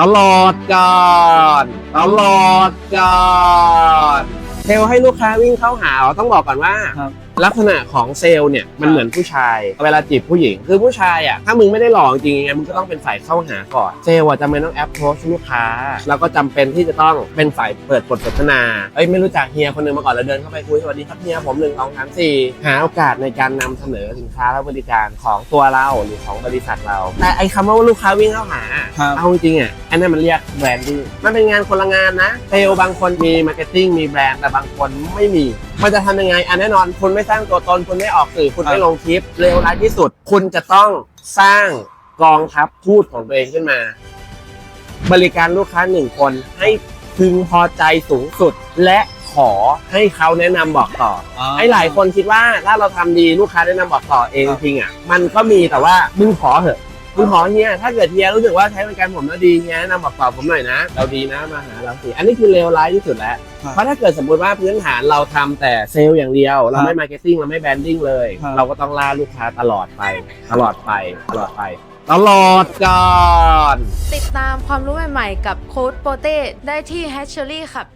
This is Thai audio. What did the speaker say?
ตลอดการตลอดการเซลล์ให้ลูกค้าวิ่งเข้าหาต้องบอกก่อนว่า ครับลักษณะของเซลล์เนี่ยมันเหมือนผู้ชาย เวลาจีบผู้หญิง คือผู้ชายอะถ้ามึงไม่ได้หล่อจริงๆยังไงมึงก็ต้องเป็นฝ่ายเข้าหาก่อนเซลล์อะจำเป็นต้องแอปโพสลูกค้า แล้วก็จำเป็นที่จะต้องเป็นฝ่ายเปิดบทสนทนาเอ้ยไม่รู้จักเฮียคนหนึงมาก่อนแล้วเดินเข้าไปคุยสวัสดีครับเฮียผมหนึ่งสองสามสี่หาโอกาสในการนำเสนอสินค้าและบริการของตัวเราหรือของบริษัทเรา แต่ไอ้คำว่าลูกค้าวิ่งเข้าหา ครับ เอาจริงๆอะ อันนั้นมันเรียกแบรนดิ้งมันเป็นงานคนละงานนะเซลล์บางคนมีมาร์เก็ตติ้งมีแบรนด์แต่บางคนไม่มี มันจะทำยังไงอันแน่นอน คุณไม่สร้างตัวตน คุณไม่ออกสื่อคุณครับไม่ลงคลิปเร็วร้ายที่สุด คุณจะต้องสร้างกองทัพทูตของตัวเองขึ้นมา บริการลูกค้าหนึ่งคนให้พึงพอใจสูงสุด และขอให้เขาแนะนำบอกต่อไอ้หลายคนคิดว่าถ้าเราทำดีลูกค้าแนะนำบอกต่อเองครับจริงอะ มันก็มีแต่ว่ามึงขอเถอะ มึงขอเฮียถ้าเกิดเฮียรู้สึกว่าใช้บริการผมแล้วดีเฮียแนะนำบอกต่อผมหน่อยนะ เราดีนะมาหาเราสิอันนี้คือเลวร้ายที่สุดแล้ว ครับ เพราะถ้าเกิดสมมติว่าพื้นฐานเราทำแต่เซลล์อย่างเดียว เราครับไม่มาร์เก็ตติ้งเราไม่แบรนดิ้งเลย ครับ เราก็ต้องล่าลูกค้าตลอดไป ตลอดไปตลอดไป ตลอดกาลติดตามความรู้ใหม่ๆ กับโค้ดโปเต้ได้ที่ Hatchery ครับ